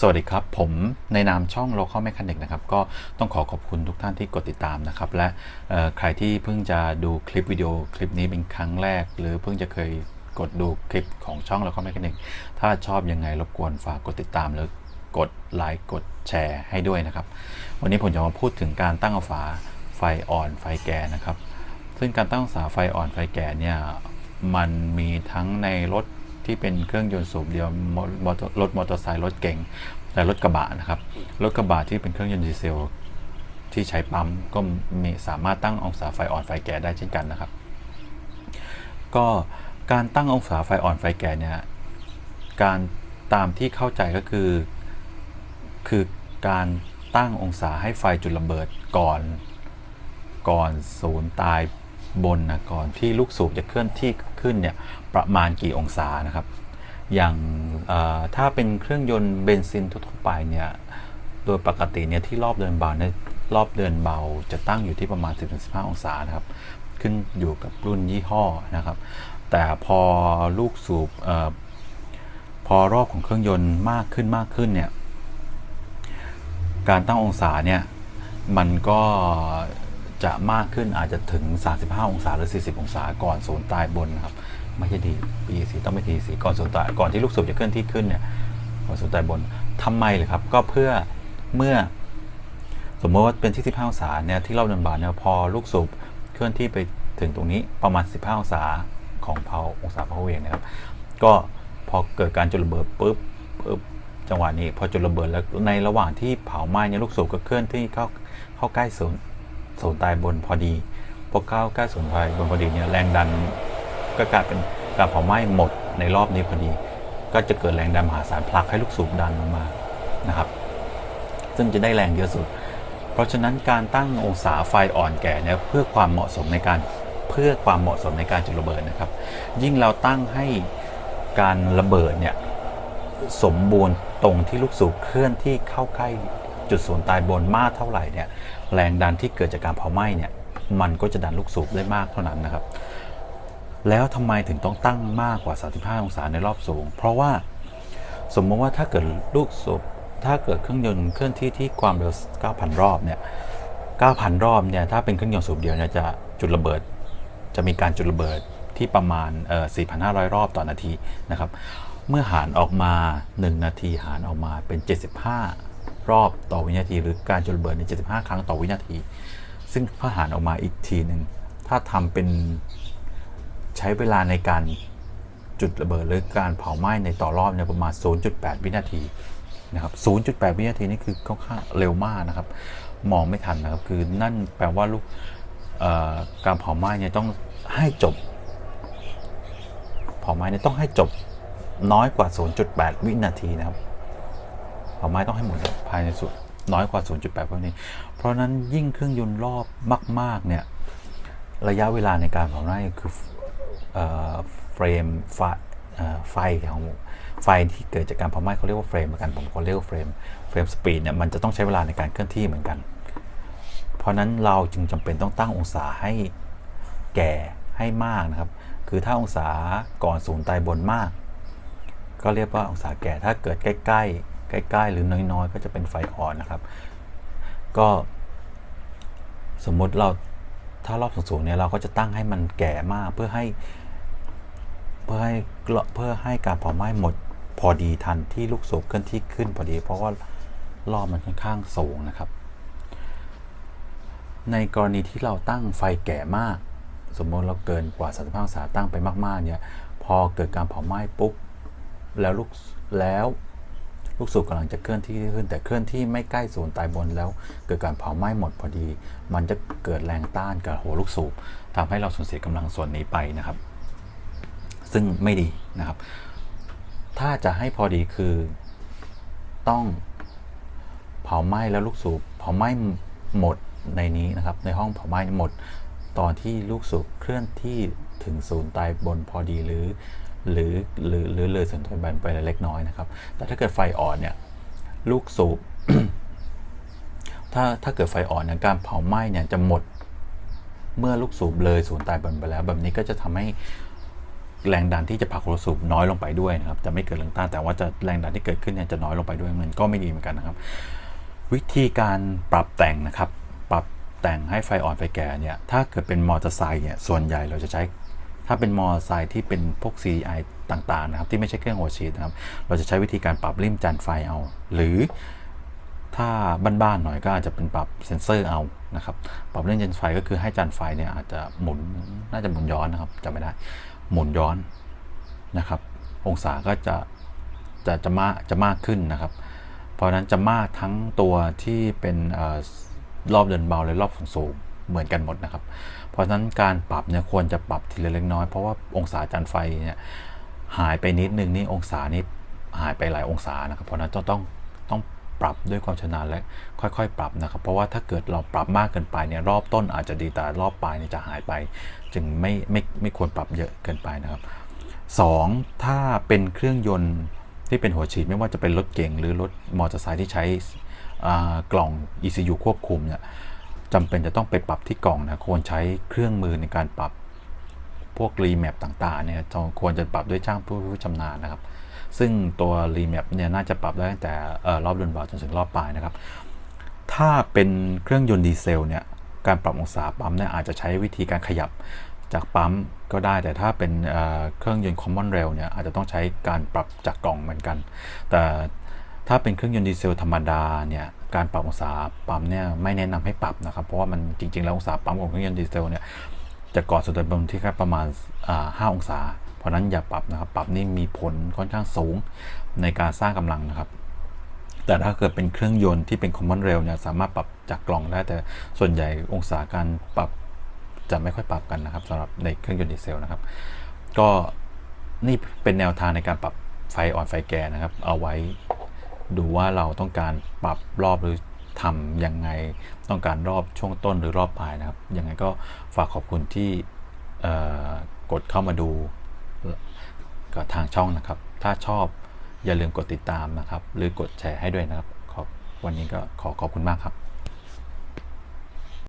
สวัสดีครับ ผมในนามช่อง Local Mechanic นะครับ ก็ต้องขอขอบคุณทุกท่านที่กดติดตามนะครับ และใครที่เพิ่งจะดูคลิปวิดีโอคลิปนี้เป็นครั้งแรก หรือเพิ่งจะเคยกดดูคลิปของช่อง Local Mechanic ถ้าชอบยังไงรบกวนฝากกดติดตามหรือกดไลค์กดแชร์ให้ด้วยนะครับ วันนี้ผมจะมาพูดถึงการตั้งเอาฝาไฟอ่อนไฟแก่นะครับ ซึ่งการตั้งองศาไฟอ่อนไฟแก่เนี่ยมันมีทั้งในรถ ที่เป็นเครื่องยนต์สูบเดียวรถมอเตอร์ไซค์รถเก๋งและรถกระบะนะครับรถกระบะที่เป็นเครื่องยนต์ดีเซลที่ใช้ปั๊มก็มีสามารถตั้งองศาไฟอ่อนไฟแก่ได้เช่นกันนะครับ ก็การตั้งองศาไฟอ่อนไฟแก่เนี่ยการตามที่เข้าใจก็คือ คือการตั้งองศาให้ไฟจุดระเบิดก่อนก่อนศูนย์ตายบนนะก่อนที่ลูกสูบจะเคลื่อนที่ ขึ้นเนี่ยประมาณกี่องศานะครับ อย่างถ้าเป็นเครื่องยนต์เบนซินทั่วไปเนี่ยโดยปกติเนี่ยที่รอบเดินเบาเนี่ยรอบเดินเบาจะตั้งอยู่ที่ประมาณ 10-15 องศานะครับ ขึ้นอยู่กับรุ่นยี่ห้อนะครับ แต่พอลูกสูบอพอรอบของเครื่องยนต์มากขึ้นมากขึ้นเนี่ยการตั้งองศาเนี่ยมันก็ จะมากขึ้นอาจจะถึง 35 องศาหรือ 40 องศาก่อนศูนย์ตายบนนะครับ ไม่ใช่ดี PEC ต้องไม่ TEC ก่อนศูนย์ตายก่อนที่ลูกสูบจะเคลื่อนที่ขึ้นเนี่ยก่อนศูนย์ตายบนทำไมเลยครับ ก็เพื่อเมื่อ สมมติว่าเป็นที่ 15 องศาเนี่ยที่เราเดินบาทเนี่ยพอลูกสูบเคลื่อนที่ไปถึงตรงนี้ประมาณ 15 องศาของเผาองศาเผาเวียงนะครับ ก็พอเกิดการจุดระเบิดปุ๊บปุ๊บจังหวะนี้พอจุดระเบิดแล้วในระหว่างที่เผาไหม้เนี่ยลูกสูบก็เคลื่อนที่เข้าเข้าใกล้ศูนย์ ศูนย์ตายบนพอดีพอเข้าใกล้ศูนย์ตายบนพอดีเนี่ยแรงดันก็กลายเป็นการเผาไหม้หมดในรอบนี้พอดี ก็จะเกิดแรงดันมหาศาลผลักให้ลูกสูบดันลงมานะครับ ซึ่งจะได้แรงเยอะสุด เพราะฉะนั้นการตั้งองศาไฟอ่อนแก่เนี่ยเพื่อความเหมาะสมในการเพื่อความเหมาะสมในการจุดระเบิดนะครับ ยิ่งเราตั้งให้การระเบิดเนี่ยสมบูรณ์ตรงที่ลูกสูบเคลื่อนที่เข้าใกล้ จุดศูนย์ตายบนมากเท่าไหร่เนี่ยแรงดันที่เกิดจากการเผาไหม้เนี่ยมันก็จะดันลูกสูบได้มากเท่านั้นนะครับ แล้วทำไมถึงต้องตั้งมากกว่า 35 องศาในรอบสูง เพราะว่าสมมติว่าถ้าเกิดลูกสูบถ้าเกิดเครื่องยนต์เคลื่อนที่ที่ความเร็ว 9,000 รอบเนี่ย 9,000 รอบเนี่ยถ้าเป็นเครื่องยนต์สูบเดียวเนี่ยจะจุดระเบิด จะมีการจุดระเบิดที่ประมาณเอ่อ4,500 รอบต่อนาทีนะครับ เมื่อหารออกมา 1 นาทีหารออกมาเป็น 75 รอบต่อวินาที หรือการจุดระเบิดใน 75 ครั้งต่อวินาที ซึ่งพหารออกมาอีกทีหนึ่งถ้าทำเป็นใช้เวลาในการจุดระเบิดหรือการเผาไหม้ในต่อรอบเนี่ยประมาณ 0.8 วินาทีนะครับ 0.8 วินาทีนี่คือค่อนข้างเร็วมากนะครับ มองไม่ทันนะครับ คือนั่นแปลว่าลูกการเผาไหม้เนี่ยต้องให้จบ เผาไหม้เนี่ยต้องให้จบน้อยกว่า 0.8 วินาทีนะครับ เผาไหม้ต้องให้หมดภายในสุดน้อยกว่า 0.8วินาทีเพราะนั้นยิ่งเครื่องยนต์รอบมาก ๆ เนี่ย ระยะเวลาในการเผาไหม้คือเฟรมไฟไฟของไฟที่เกิดจากการเผาไหม้เขาเรียกว่าเฟรมเหมือนกันผมก็เรียกว่าเฟรมเฟรมสปีดเนี่ยมันจะต้องใช้เวลาในการเคลื่อนที่เหมือนกัน เพราะนั้นเราจึงจำเป็นต้องตั้งองศาให้แก่ให้มากนะครับ คือถ้าองศาก่อนศูนย์ตายบนมาก ก็เรียกว่าองศาแก่ถ้าเกิดใกล้ ๆ ใกล้ๆ หรือน้อยๆ ก็จะเป็นไฟอ่อนนะครับ ก็สมมติเราถ้ารอบสูงๆเนี่ยเราก็จะตั้งให้มันแก่มากเพื่อให้เพื่อให้เพื่อให้การเผาไหม้หมดพอดีทันที่ลูกสูบเคลื่อนที่ขึ้นพอดี เพราะว่ารอบมันค่อนข้างสูงนะครับ ในกรณีที่เราตั้งไฟแก่มาก สมมติเราเกินกว่า35องศาตั้งไปมากๆเนี่ยพอเกิดการเผาไหม้ปุ๊บแล้วลูกแล้ว ลูกสูบกำลังจะเคลื่อนที่ขึ้น แต่เคลื่อนที่ไม่ใกล้ศูนย์ตายบนแล้วเกิดการเผาไหม้หมดพอดี มันจะเกิดแรงต้านกับหัวลูกสูบทำให้เราสูญเสียกำลังส่วนนี้ไปนะครับ ซึ่งไม่ดีนะครับ ถ้าจะให้พอดีคือต้องเผาไหม้แล้วลูกสูบเผาไหม้หมดในนี้นะครับ ในห้องเผาไหม้หมด ตอนที่ลูกสูบเคลื่อนที่ถึงศูนย์ตายบนพอดีหรือ หรือหรือหรือเลยศูนตายบนไปเล็กน้อยนะครับ แต่ถ้าเกิดไฟอ่อนเนี่ยลูกสูบถ้าถ้าเกิดไฟอ่อนเนี่ยการเผาไหม้เนี่ยจะหมดเมื่อลูกสูบเลยศูนย์ตายบนไปแล้ว แบบนี้ก็จะทำให้แรงดันที่จะผลักรถสูบน้อยลงไปด้วยนะครับ จะไม่เกิดแรงต้านแต่ว่าจะแรงดันที่เกิดขึ้นเนี่ยจะน้อยลงไปด้วยมันก็ไม่ดีเหมือนกันนะครับ วิธีการปรับแต่งนะครับ ปรับแต่งให้ไฟอ่อนไฟแก่เนี่ยถ้าเกิดเป็นมอเตอร์ไซค์เนี่ยส่วนใหญ่เราจะใช้ ถ้าเป็นมอเตอร์ไซค์ที่เป็นพวก CI ต่างๆนะครับที่ไม่ใช่เครื่องหัวฉีดนะครับ เราจะใช้วิธีการปรับริมจันไฟเอา หรือถ้าบ้านๆหน่อยก็อาจจะเป็นปรับเซ็นเซอร์เอานะครับ ปรับเรื่องจันไฟก็คือให้จันไฟเนี่ยอาจจะหมุนน่าจะหมุนย้อนนะครับจำไม่ได้ หมุนย้อนนะครับ องศาก็จะจะจะมากจะมากขึ้นนะครับ เพราะฉะนั้นจะมากทั้งตัวที่เป็นอรอบเดินเบาและรอบสูงสูง เหมือนกันหมดนะครับ เพราะฉะนั้นการปรับเนี่ยควรจะปรับทีละเล็กน้อยเพราะว่าองศาจันไฟเนี่ยหายไปนิดนึงนี่องศานี้หายไปหลายองศานะครับ เพราะนั้นต้องต้องต้องปรับด้วยความชำนาญและค่อยๆ ปรับนะครับ เพราะว่าถ้าเกิดเราปรับมากเกินไปเนี่ยรอบต้นอาจจะดีแต่รอบปลายเนี่ยจะหายไป จึงไม่ไม่ไม่ควรปรับเยอะเกินไปนะครับ 2. ถ้าเป็นเครื่องยนต์ที่เป็นหัวฉีดไม่ว่าจะเป็นรถเก๋งหรือรถมอเตอร์ไซค์ที่ใช้กล่อง ECU ควบคุมเนี่ย จำเป็นจะต้องไปปรับที่กล่องนะควรใช้เครื่องมือในการปรับพวกรีแมปต่างๆเนี่ยจะควรจะปรับด้วยช่างผู้ผู้ชำนาญนะครับ ซึ่งตัวรีแมปเนี่ยน่าจะปรับได้ตั้งแต่ออรอบเดินเบาจนถึงรอบปลายนะครับ ถ้าเป็นเครื่องยนต์ดีเซลเนี่ยการปรับองศาปั๊มเนี่ยอาจจะใช้วิธีการขยับจากปั๊มก็ได้แต่ถ้าเป็นเเครื่องยนต์ common rail เนี่ยอาจจะต้องใช้การปรับจากกล่องเหมือนกัน แต่ถ้าเป็นเครื่องยนต์ดีเซลธรรมดาเนี่ย การปรับองศาปั๊มเนี่ยไม่แนะนำให้ปรับนะครับ เพราะว่ามันจริง ๆ แล้วองศาปั๊มของเครื่องยนต์ดีเซลเนี่ยจะก่อสุดบนที่แค่ประมาณอ่า5องศา เพราะนั้นอย่าปรับนะครับปรับนี่มีผลค่อนข้างสูงในการสร้างกำลังนะครับ แต่ถ้าเกิดเป็นเครื่องยนต์ที่เป็น common rail เนี่ยสามารถปรับจากกล่องได้แต่ส่วนใหญ่องศาการปรับจะไม่ค่อยปรับกันนะครับสำหรับในเครื่องยนต์ดีเซลนะครับ ก็นี่เป็นแนวทางในการปรับไฟอ่อนไฟแก่นะครับ เอาไว้ ดูว่าเราต้องการปรับรอบหรือทำยังไงต้องการรอบช่วงต้นหรือรอบปลายนะครับ ยังไงก็ฝากขอบคุณที่กดเข้ามาดูกับทางช่องนะครับ ถ้าชอบอย่าลืมกดติดตามนะครับ หรือกดแชร์ให้ด้วยนะครับขอบวันนี้ก็ขอขอบคุณมากครับ